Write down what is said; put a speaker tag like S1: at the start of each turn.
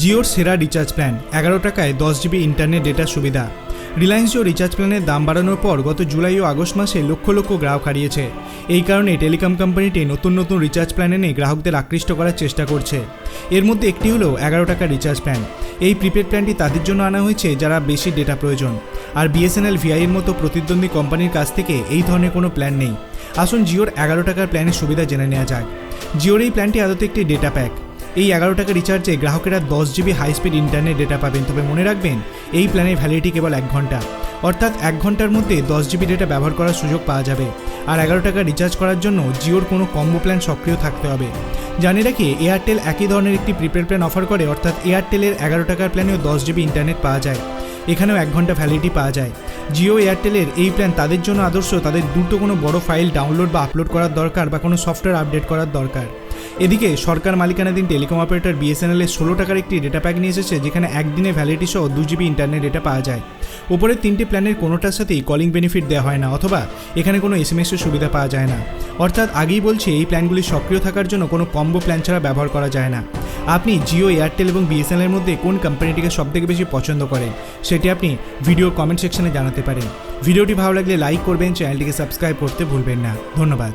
S1: জিওর সেরা recharge plan. এগারো টাকায় দশ জিবি ইন্টারনেট ডেটা সুবিধা। রিলায়েন্স জিও রিচার্জ প্ল্যানের দাম বাড়ানোর পর গত জুলাই ও আগস্ট মাসে লক্ষ লক্ষ গ্রাহক হারিয়েছে। এই কারণে টেলিকম কোম্পানিটি নতুন নতুন রিচার্জ প্ল্যান এনে গ্রাহকদের আকৃষ্ট করার চেষ্টা করছে। এর মধ্যে একটি হলো এগারো টাকা রিচার্জ প্ল্যান। এই প্রিপেড প্ল্যানটি তাদের জন্য আনা হয়েছে যারা বেশি ডেটা প্রয়োজন। আর বিএসএনএল ভিআইয়ের মতো প্রতিদ্বন্দ্বী কোম্পানির কাছ থেকে এই ধরনের কোনো প্ল্যান নেই। আসুন জিওর এগারো টাকার প্ল্যানের সুবিধা জেনে নেওয়া যাক। জিওর এই প্ল্যানটি আদতে একটি ডেটা প্যাক। এই এগারো টাকা রিচার্জে গ্রাহকেরা দশ GB high speed internet data পাবেন। তবে মনে রাখবেন, এই প্ল্যানের ভ্যালিডিটি কেবল এক ঘণ্টা। অর্থাৎ এক ঘণ্টার মধ্যে দশ জিবি ডেটা ব্যবহার করার সুযোগ পাওয়া যাবে। আর এগারো টাকা রিচার্জ করার জন্য জিওর কোনো কম্বো প্ল্যান সক্রিয় থাকতে হবে। জানি রাখি এয়ারটেল একই ধরনের একটি প্রিপেড প্ল্যান অফার করে, অর্থাৎ এয়ারটেলের এগারো টাকার প্ল্যানেও দশ জিবি ইন্টারনেট পাওয়া যায়। এখানেও এক ঘণ্টা ভ্যালিডিটি পাওয়া যায়। জিও এয়ারটেলের এই প্ল্যান তাদের জন্য আদর্শ, তাদের দ্রুত কোনো বড় ফাইল ডাউনলোড বা আপলোড করার দরকার বা কোনো সফটওয়্যার আপডেট করার দরকার। এদিকে সরকার মালিকানাধীন টেলিকম অপারেটর বিএসএনএল এর ষোলো টাকার একটি ডেটা প্যাক নিয়ে এসেছে, যেখানে একদিনে ভ্যালিডিটি সহ দু জিবি ইন্টারনেট ডেটা পাওয়া যায়। উপরের তিনটি প্ল্যানের কোনোটার সাথেই কলিং বেনিফিট দেওয়া হয় না, অথবা এখানে কোনো এস এম এর সুবিধা পাওয়া যায় না। অর্থাৎ আগেই বলছে, এই প্ল্যানগুলি সক্রিয় থাকার জন্য কোনো কম্বো প্ল্যান ছাড়া ব্যবহার করা যায় না। আপনি জিও এয়ারটেল এবং বিএসএনএল এর মধ্যে কোন কোম্পানিটিকে সবথেকে বেশি পছন্দ করেন, সেটি আপনি ভিডিও কমেন্ট সেকশনে জানাতে পারেন। ভিডিওটি ভালো লাগলে লাইক করবেন চ্যানেলটিকে সাবস্ক্রাইব করতে ভুলবেন না। ধন্যবাদ।